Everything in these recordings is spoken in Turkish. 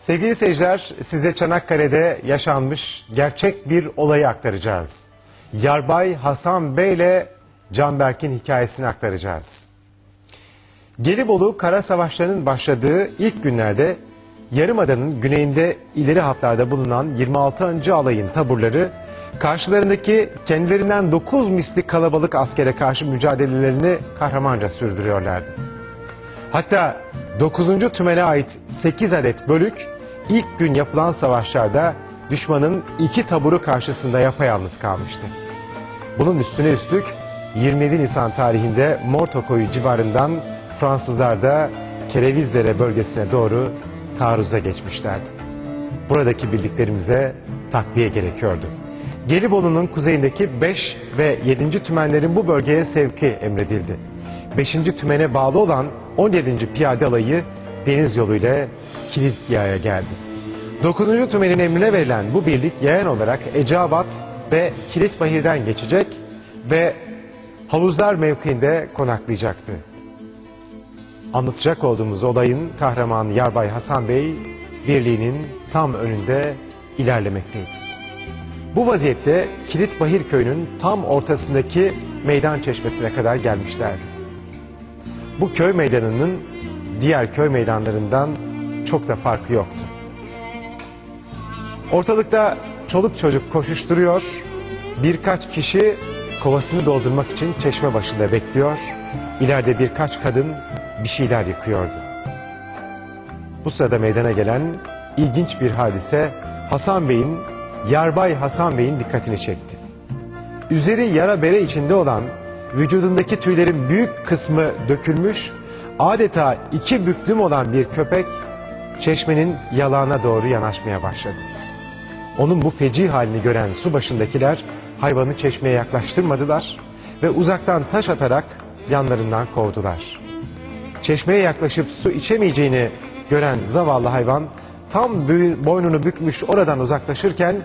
Sevgili seyirciler, size Çanakkale'de yaşanmış gerçek bir olayı aktaracağız. Yarbay Hasan Bey ile Canberk'in hikayesini aktaracağız. Gelibolu kara savaşlarının başladığı ilk günlerde Yarımada'nın güneyinde ileri hatlarda bulunan 26. alayın taburları karşılarındaki kendilerinden 9 misli kalabalık askere karşı mücadelelerini kahramanca sürdürüyorlardı. Hatta 9. tümene ait 8 adet bölük ilk gün yapılan savaşlarda düşmanın iki taburu karşısında yapayalnız kalmıştı. Bunun üstüne üstlük 27 Nisan tarihinde Mortokoyu civarından Fransızlar da Kerevizdere bölgesine doğru taarruza geçmişlerdi. Buradaki birliklerimize takviye gerekiyordu. Gelibolu'nun kuzeyindeki 5 ve 7. tümenlerin bu bölgeye sevki emredildi. 5. tümene bağlı olan 17. piyade alayı deniz yoluyla Kilikya'ya geldi. 9. tümenin emrine verilen bu birlik yayan olarak Eceabat ve Kilitbahir'den geçecek ve havuzlar mevkiinde konaklayacaktı. Anlatacak olduğumuz olayın kahramanı Yarbay Hasan Bey birliğinin tam önünde ilerlemekteydi. Bu vaziyette Kilitbahir köyünün tam ortasındaki meydan çeşmesine kadar gelmişlerdi. Bu köy meydanının diğer köy meydanlarından çok da farkı yoktu. Ortalıkta çoluk çocuk koşuşturuyor, birkaç kişi kovasını doldurmak için çeşme başında bekliyor, ileride birkaç kadın bir şeyler yıkıyordu. Bu sırada meydana gelen ilginç bir hadise Hasan Bey'in, Yarbay Hasan Bey'in dikkatini çekti. Üzeri yara bere içinde olan vücudundaki tüylerin büyük kısmı dökülmüş, adeta iki büklüm olan bir köpek çeşmenin yalağına doğru yanaşmaya başladı. Onun bu feci halini gören su başındakiler hayvanı çeşmeye yaklaştırmadılar ve uzaktan taş atarak yanlarından kovdular. Çeşmeye yaklaşıp su içemeyeceğini gören zavallı hayvan tam boynunu bükmüş oradan uzaklaşırken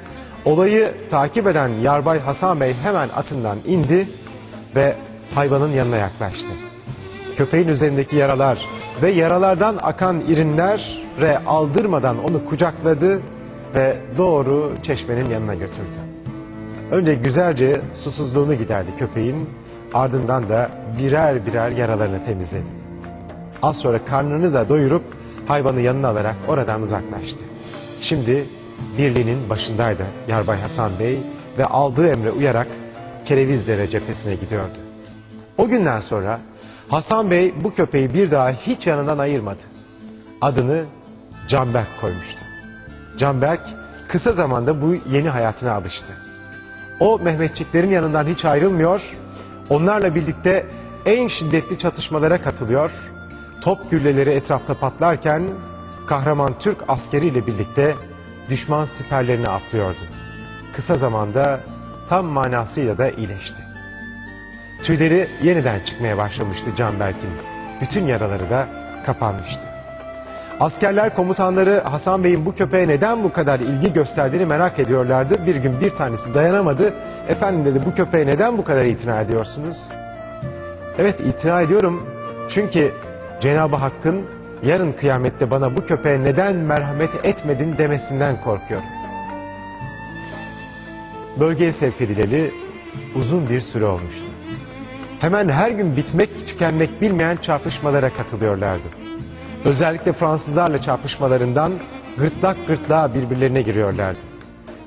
olayı takip eden Yarbay Hasan Bey hemen atından indi ve hayvanın yanına yaklaştı. Köpeğin üzerindeki yaralar ve yaralardan akan irinlere aldırmadan onu kucakladı ve doğru çeşmenin yanına götürdü. Önce güzelce susuzluğunu giderdi köpeğin, ardından da birer birer yaralarını temizledi. Az sonra karnını da doyurup hayvanı yanına alarak oradan uzaklaştı. Şimdi birliğinin başındaydı Yarbay Hasan Bey ve aldığı emre uyarak Kerevizdere cephesine gidiyordu. O günden sonra Hasan Bey bu köpeği bir daha hiç yanından ayırmadı. Adını Canberk koymuştu. Canberk kısa zamanda bu yeni hayatına alıştı. O Mehmetçiklerin yanından hiç ayrılmıyor, onlarla birlikte en şiddetli çatışmalara katılıyor, top gülleleri etrafta patlarken kahraman Türk askeriyle birlikte düşman siperlerine atlıyordu. Kısa zamanda tam manasıyla da iyileşti. Tüyleri yeniden çıkmaya başlamıştı Canberk'in. Bütün yaraları da kapanmıştı. Askerler komutanları Hasan Bey'in bu köpeğe neden bu kadar ilgi gösterdiğini merak ediyorlardı. Bir gün bir tanesi dayanamadı. Efendim dedi bu köpeğe neden bu kadar itina ediyorsunuz? Evet itina ediyorum. Çünkü Cenab-ı Hakk'ın yarın kıyamette bana bu köpeğe neden merhamet etmedin demesinden korkuyorum. Bölgeye sevk edileli uzun bir süre olmuştu. Hemen her gün bitmek tükenmek bilmeyen çarpışmalara katılıyorlardı. Özellikle Fransızlarla çarpışmalarından gırtlak gırtlağa birbirlerine giriyorlardı.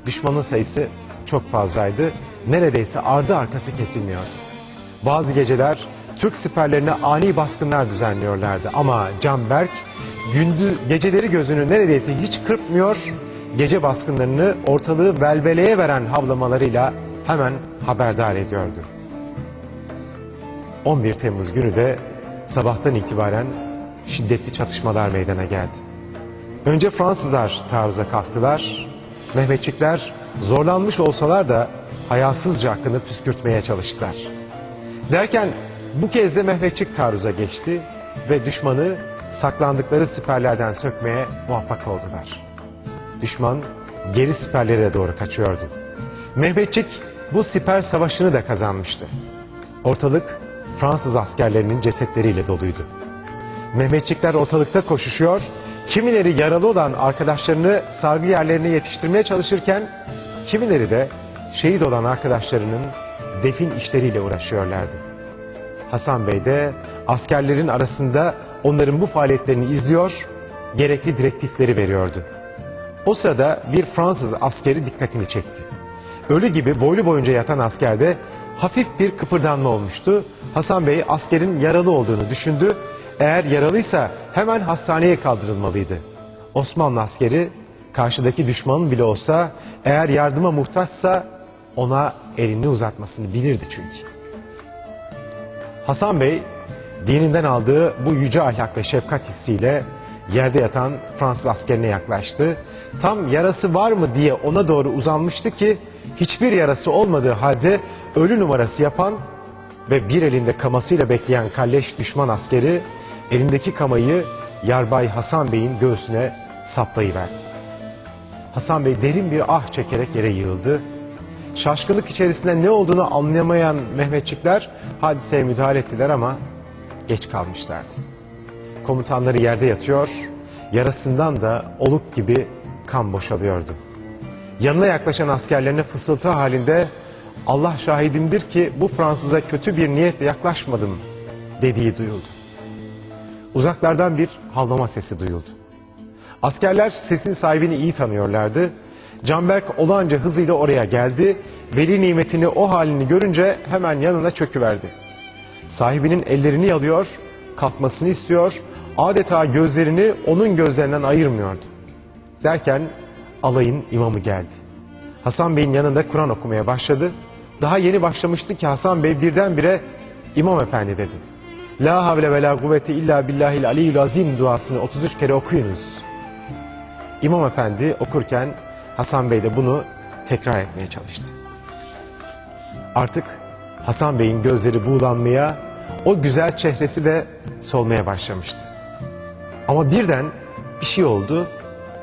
Düşmanın sayısı çok fazlaydı. Neredeyse ardı arkası kesilmiyordu. Bazı geceler Türk siperlerine ani baskınlar düzenliyorlardı. Ama Canberk gündü, geceleri gözünü neredeyse hiç kırpmıyor, gece baskınlarını ortalığı velveleye veren havlamalarıyla hemen haberdar ediyordu. 11 Temmuz günü de sabahtan itibaren şiddetli çatışmalar meydana geldi. Önce Fransızlar taarruza kalktılar. Mehmetçikler zorlanmış olsalar da hayasızca hakkını püskürtmeye çalıştılar. Derken bu kez de Mehmetçik taarruza geçti ve düşmanı saklandıkları siperlerden sökmeye muvaffak oldular. Düşman geri siperlere doğru kaçıyordu. Mehmetçik bu siper savaşını da kazanmıştı. Ortalık Fransız askerlerinin cesetleriyle doluydu. Mehmetçikler ortalıkta koşuşuyor. Kimileri yaralı olan arkadaşlarını sargı yerlerine yetiştirmeye çalışırken kimileri de şehit olan arkadaşlarının defin işleriyle uğraşıyorlardı. Hasan Bey de askerlerin arasında onların bu faaliyetlerini izliyor, gerekli direktifleri veriyordu. O sırada bir Fransız askeri dikkatini çekti. Ölü gibi boylu boyunca yatan askerde hafif bir kıpırdanma olmuştu. Hasan Bey askerin yaralı olduğunu düşündü. Eğer yaralıysa hemen hastaneye kaldırılmalıydı. Osmanlı askeri karşıdaki düşmanın bile olsa eğer yardıma muhtaçsa ona elini uzatmasını bilirdi çünkü. Hasan Bey dininden aldığı bu yüce ahlak ve şefkat hissiyle yerde yatan Fransız askerine yaklaştı. Tam yarası var mı diye ona doğru uzanmıştı ki hiçbir yarası olmadığı halde ölü numarası yapan ve bir elinde kamasıyla bekleyen kalleş düşman askeri elindeki kamayı Yarbay Hasan Bey'in göğsüne saplayıverdi. Hasan Bey derin bir ah çekerek yere yığıldı. Şaşkınlık içerisinde ne olduğunu anlayamayan Mehmetçikler hadiseye müdahale ettiler ama geç kalmışlardı. Komutanları yerde yatıyor, yarasından da oluk gibi kan boşalıyordu. Yanına yaklaşan askerlerine fısıltı halinde Allah şahidimdir ki bu Fransız'a kötü bir niyetle yaklaşmadım dediği duyuldu. Uzaklardan bir havlama sesi duyuldu. Askerler sesin sahibini iyi tanıyorlardı. Canberk olağanca hızıyla oraya geldi. Veli nimetini o halini görünce hemen yanına çöküverdi. Sahibinin ellerini yalıyor, kalkmasını istiyor. Adeta gözlerini onun gözlerinden ayırmıyordu. Derken alayın imamı geldi. Hasan Bey'in yanında Kur'an okumaya başladı. Daha yeni başlamıştı ki Hasan Bey birdenbire İmam Efendi dedi. La havle ve la kuvvete illa billahil aliyyül azim duasını 33 kere okuyunuz. İmam Efendi okurken Hasan Bey de bunu tekrar etmeye çalıştı. Artık Hasan Bey'in gözleri buğulanmaya, o güzel çehresi de solmaya başlamıştı. Ama birden bir şey oldu,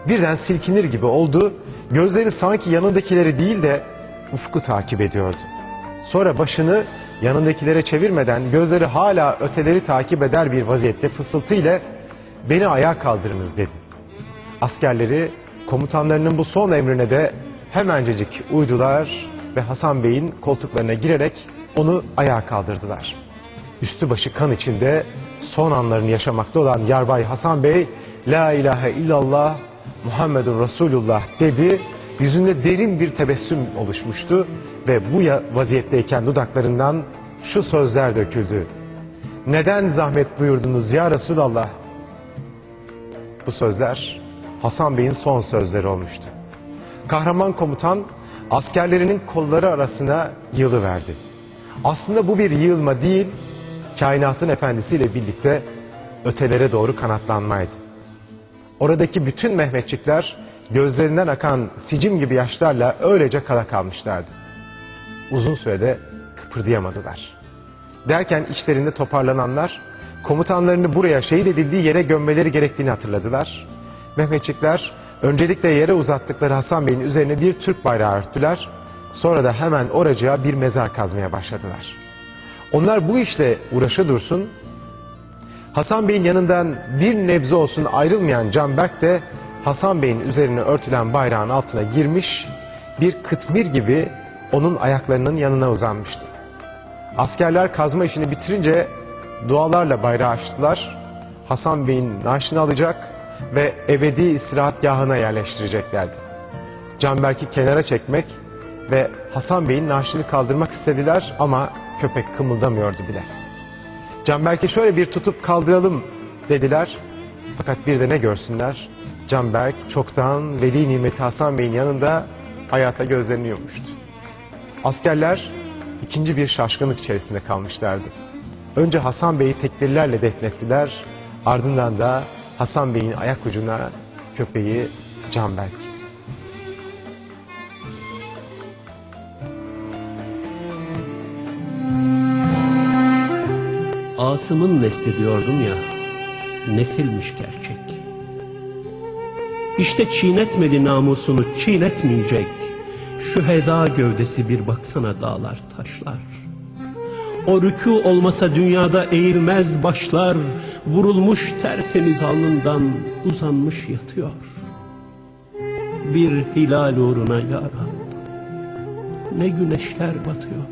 birden silkinir gibi oldu. Gözleri sanki yanındakileri değil de ufku takip ediyordu. Sonra başını yanındakilere çevirmeden gözleri hala öteleri takip eder bir vaziyette fısıltıyla beni ayağa kaldırınız dedi. Askerleri komutanlarının bu son emrine de hemencecik uydular ve Hasan Bey'in koltuklarına girerek onu ayağa kaldırdılar. Üstü başı kan içinde son anlarını yaşamakta olan Yarbay Hasan Bey La ilahe illallah Muhammedun Resulullah dedi. Yüzünde derin bir tebessüm oluşmuştu ve bu vaziyetteyken dudaklarından şu sözler döküldü. Neden zahmet buyurdunuz ya Resulallah? Bu sözler Hasan Bey'in son sözleri olmuştu. Kahraman komutan askerlerinin kolları arasına yığılıverdi. Aslında bu bir yığılma değil, kainatın efendisiyle birlikte ötelere doğru kanatlanmaydı. Oradaki bütün Mehmetçikler gözlerinden akan sicim gibi yaşlarla öylece kala kalmışlardı. Uzun sürede kıpırdayamadılar. Derken içlerinde toparlananlar komutanlarını buraya şehit edildiği yere gömmeleri gerektiğini hatırladılar. Mehmetçikler öncelikle yere uzattıkları Hasan Bey'in üzerine bir Türk bayrağı örttüler. Sonra da hemen oracığa bir mezar kazmaya başladılar. Onlar bu işle uğraşı dursun. Hasan Bey'in yanından bir nebze olsun ayrılmayan Canberk de Hasan Bey'in üzerine örtülen bayrağın altına girmiş bir kıtmir gibi onun ayaklarının yanına uzanmıştı. Askerler kazma işini bitirince dualarla bayrağı açtılar. Hasan Bey'in naaşını alacak ve ebedi istirahatgahına yerleştireceklerdi. Canberk'i kenara çekmek ve Hasan Bey'in naaşını kaldırmak istediler ama köpek kımıldamıyordu bile. Canberk'i şöyle bir tutup kaldıralım dediler. Fakat bir de ne görsünler? Canberk çoktan Veli Nimeti Hasan Bey'in yanında hayata gözlerini yummuştu. Askerler ikinci bir şaşkınlık içerisinde kalmışlardı. Önce Hasan Bey'i tekbirlerle defnettiler. Ardından da Hasan Bey'in ayak ucuna köpeği Canberk. Asım'ın nesli diyordum ya, nesilmiş gerçek. İşte çiğnetmedi namusunu, çiğnetmeyecek. Şu heda gövdesi bir baksana dağlar taşlar. O rükû olmasa dünyada eğilmez başlar. Vurulmuş tertemiz alnından uzanmış yatıyor. Bir hilal uğruna ya Rab, ne güneşler batıyor.